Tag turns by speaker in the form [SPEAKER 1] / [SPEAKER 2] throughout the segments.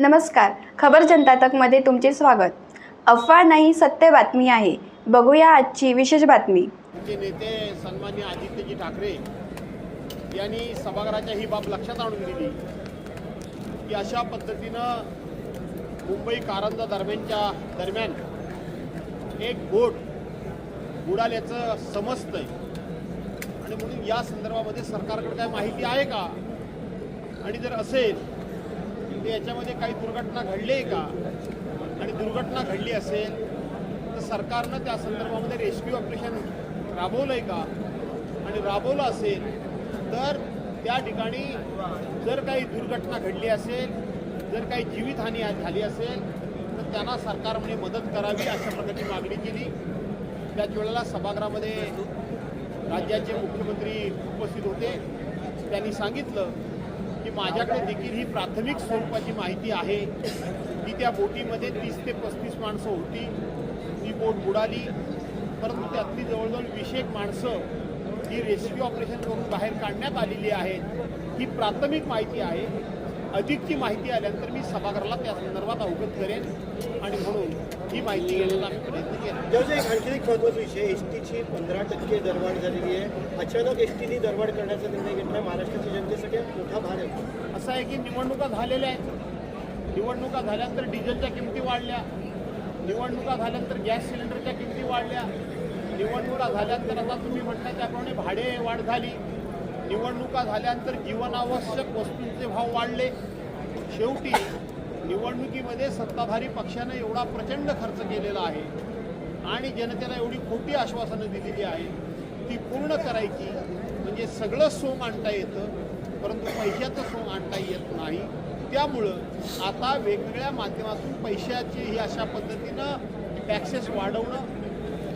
[SPEAKER 1] नमस्कार. खबर जनता तकमध्ये तुमचे स्वागत. अफवा नाही सत्य बातमी आहे. बघूया आजची विशेष बातमी.
[SPEAKER 2] आमचे नेते सन्मान्य आदित्यजी ठाकरे यांनी सभागृहाच्या ही बाब लक्षात आणून दिली की अशा पद्धतीनं मुंबई कारंजा दरम्यानच्या दरम्यान एक बोट बुडाल्याचं समजतंय. आणि म्हणून या संदर्भामध्ये सरकारकडे काय माहिती आहे का? आणि जर असेल तर याच्यामध्ये काही दुर्घटना घडली आहे का? आणि दुर्घटना घडली असेल तर सरकारनं त्या संदर्भामध्ये रेस्क्यू ऑपरेशन राबवलं आहे का? आणि राबवलं असेल तर त्या ठिकाणी जर काही दुर्घटना घडली असेल जर काही जीवितहानी आज झाली असेल तर त्यांना सरकारने मदत करावी अशा प्रकारची मागणी केली. त्याच वेळेला सभागृहामध्ये राज्याचे मुख्यमंत्री उपस्थित होते. त्यांनी सांगितलं आणि माझ्याकडे देखील ही प्राथमिक स्वरूपाची माहिती आहे. की त्या बोटीमध्ये तीस ते पस्तीस माणसं होती. ती बोट बुडाली. परंतु त्यातली जवळजवळ विशेष माणसं ही रेस्क्यू ऑपरेशन करून बाहेर काढण्यात आलेली आहेत. ही प्राथमिक माहिती आहे. अधिकची माहिती आल्यानंतर मी सभागृहाला त्या संदर्भात अवगत करेन आणि म्हणून ही माहिती घेण्याचा आम्ही प्रयत्न केला.
[SPEAKER 3] एक आणखी एक महत्त्वाचा विषय. एस टीची पंधरा टक्के दरवाढ झालेली आहे. अचानक एस टीने दरवाढ करण्याचा निर्णय घेतला. महाराष्ट्राच्या जनतेसाठी मोठा भार आहे.
[SPEAKER 2] असं आहे की निवडणुका झालेल्या आहेत. निवडणुका झाल्यानंतर डिझेलच्या किमती वाढल्या. निवडणुका झाल्यानंतर गॅस सिलेंडरच्या किमती वाढल्या. निवडणुका झाल्यानंतर आता तुम्ही म्हणता त्याप्रमाणे भाडे वाढ झाली. निवडणुका झाल्यानंतर जीवनावश्यक वस्तूंचे भाव वाढले. शेवटी निवडणुकीमध्ये सत्ताधारी पक्षानं एवढा प्रचंड खर्च केलेला आहे आणि जनतेला एवढी खोटी आश्वासनं दिलेली आहे. ती पूर्ण करायची म्हणजे सगळं सोंग आणता येतं परंतु पैशाचं सोंग आणता येत नाही. त्यामुळं आता वेगवेगळ्या माध्यमातून पैशाची ही अशा पद्धतीनं टॅक्सेस वाढवणं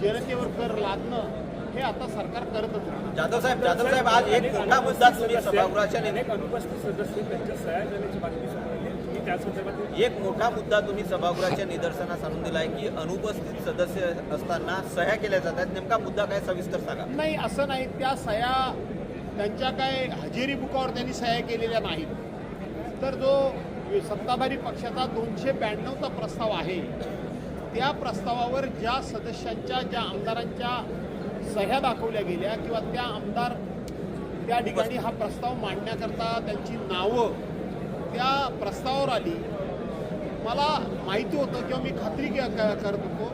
[SPEAKER 2] जनतेवर कर लादणं हे आता सरकार करतच
[SPEAKER 4] जाधव साहेब जाधव साहेब आज एक मोठा मुद्दा तुम्ही सभागृहाच्या नि-
[SPEAKER 5] अनेक अनुपस्थित सदस्य त्यांच्या सह्या झाल्याची बातमी समोर आली त्या संदर्भात
[SPEAKER 4] एक मोठा मुद्दा तुम्ही सभागृहाच्या निदर्शनास आणून दिला आहे की अनुपस्थित सदस्य असताना सह्या केल्या जातात. नेमका मुद्दा काय सविस्तर सांगा.
[SPEAKER 2] नाही असं नाही. त्या सह्या त्यांच्या काय हजेरी बुकावर त्यांनी सह्या केलेल्या नाहीत. तर जो सत्ताधारी पक्षाचा दोनशे ब्याण्णवचा प्रस्ताव आहे त्या प्रस्तावावर ज्या सदस्यांच्या ज्या आमदारांच्या सह्या दाखवल्या गेल्या किंवा त्या आमदार त्या ठिकाणी हा प्रस्ताव मांडण्याकरता त्यांची नावं त्या प्रस्तावावर आली. मला माहिती होतं किंवा मी खात्री के- करत होतो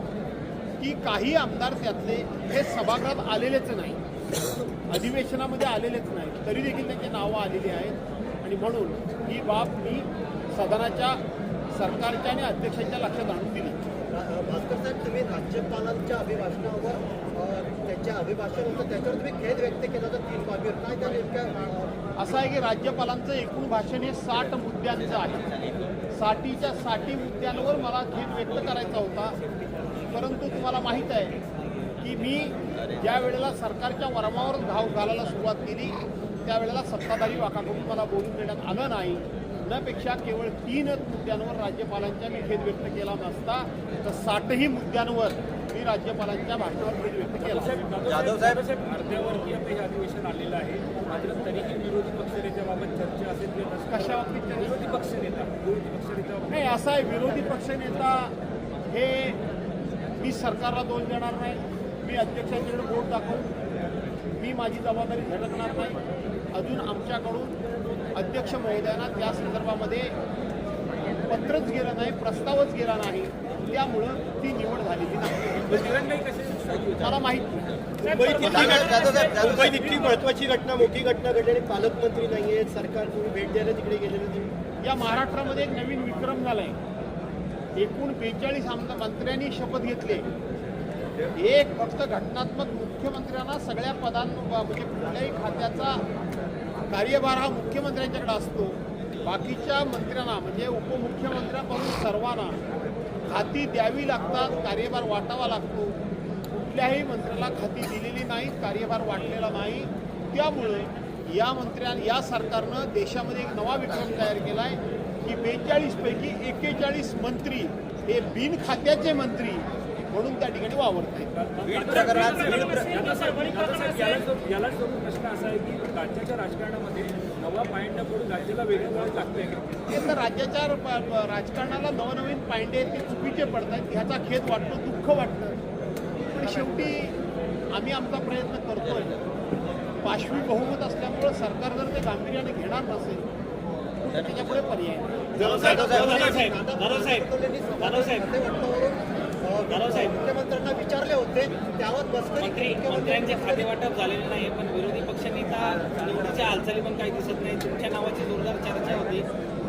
[SPEAKER 2] की काही आमदार त्यातले हे सभागृहात आलेलेच नाही. अधिवेशनामध्ये आलेलेच नाही. तरी देखील त्यांची नावं आलेली आहेत. आणि म्हणून ही बाब मी सदनाच्या सरकारच्या आणि अध्यक्षांच्या लक्षात आणून दिली
[SPEAKER 3] भास्कर साहेब तुम्ही राज्यपालांच्या अभिभाषणावर त्यांच्या अभिभाषण होतं त्याच्यावर तुम्ही खेद व्यक्त केला होता तीन बाबीवर. काय त्या नेमक्या
[SPEAKER 2] असं आहे की राज्यपालांचं एकूण भाषण हे साठ मुद्द्यांचं आहे. साठीच्या साठी मुद्द्यांवर मला खेद व्यक्त करायचा होता. परंतु तुम्हाला माहीत आहे की मी ज्या वेळेला सरकारच्या वरमावर धाव घालायला सुरुवात केली त्यावेळेला सत्ताधारी वाकाकडून मला बोलून देण्यात आलं नाही. त्यापेक्षा केवळ तीनच मुद्द्यांवर राज्यपालांच्या मी खेद व्यक्त केला नसता तर साठही मुद्द्यांवर मी राज्यपालांच्या भाषणावर खेद व्यक्त केला
[SPEAKER 4] जाधव साहेब
[SPEAKER 5] अर्ध्यावरती आता हे अधिवेशन आलेलं आहे मात्र तरीही विरोधी पक्षनेत्याबाबत चर्चा असेल किंवा नसेल.
[SPEAKER 2] कशा बाबतीत चर्चा?
[SPEAKER 5] विरोधी पक्षनेता विरोधी पक्षनेता
[SPEAKER 2] नाही असं आहे विरोधी पक्षनेता हे मी सरकारला दोष देणार नाही मी अध्यक्षांच्याकडे बोट दाखवून मी माझी जबाबदारी झटकणार नाही अजून आमच्याकडून अध्यक्ष महोदयांना त्या संदर्भामध्ये पत्रच गेलं नाही प्रस्तावच गेला नाही. त्यामुळं ती निवड झालेली नाही. मला माहीत नाही.
[SPEAKER 3] मुंबईत इतकी महत्वाची घटना मोठी घटना घडली आणि पालकमंत्री नाही आहेत सरकार तुम्ही भेट द्यायला तिकडे गेलेले तुम्ही
[SPEAKER 2] या महाराष्ट्रामध्ये एक नवीन विक्रम झाला आहे एकूण बेचाळीस आमदार मंत्र्यांनी शपथ घेतली एक फक्त घटनात्मक मुख्यमंत्र्यांना सगळ्या पदां म्हणजे कुठल्याही खात्याचा कार्यभार हा मुख्यमंत्र्यांच्याकडे असतो. बाकीच्या मंत्र्यांना म्हणजे उपमुख्यमंत्र्यांपासून सर्वांना खाती द्यावी लागतात कार्यभार वाटावा लागतो. कुठल्याही मंत्र्याला खाती दिलेली नाही कार्यभार वाटलेला नाही. त्यामुळे या मंत्र्यां या सरकारनं देशामध्ये एक नवा विक्रम तयार केला आहे की बेचाळीसपैकी एक्केचाळीस मंत्री हे बिन खात्याचे मंत्री म्हणून त्या ठिकाणी वावरत आहेत
[SPEAKER 5] जो प्रश्न असा आहे की राज्याच्या राजकारणामध्ये नवा पायंडा पडून राज्याला वेगळं वळण लागतंय का?
[SPEAKER 2] हे तर राज्याच्या राजकारणाला नवनवीन पायंडे आहेत ते चुकीचे पडतात ह्याचा खेद वाटतो दुःख वाटतं. पण शेवटी आम्ही आमचा प्रयत्न करतोय. पाशवी बहुमत असल्यामुळं सरकार जर ते गांभीर्याने घेणार नसेल तर त्याच्यापुढे पर्याय नाही.
[SPEAKER 4] जाधव साहेब
[SPEAKER 3] दादासाहेब दादासाहेब मुख्यमंत्र्यांना विचारले होते त्यावर
[SPEAKER 6] मंत्री मंत्र्यांचे खाते वाटप झालेले नाही पण विरोधी पक्षनेता निवडीच्या हालचाली पण काही दिसत नाही. तुमच्या नावाची जोरदार चर्चा होती.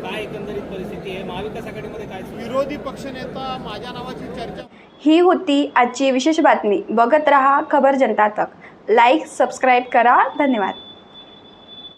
[SPEAKER 6] काय एकंदरीत परिस्थिती आहे? महाविकास आघाडीमध्ये काय?
[SPEAKER 2] विरोधी पक्षनेता माझ्या नावाची चर्चा
[SPEAKER 1] ही होती आजची विशेष बातमी. बघत रहा खबर जनता तक. लाईक सबस्क्राईब करा. धन्यवाद.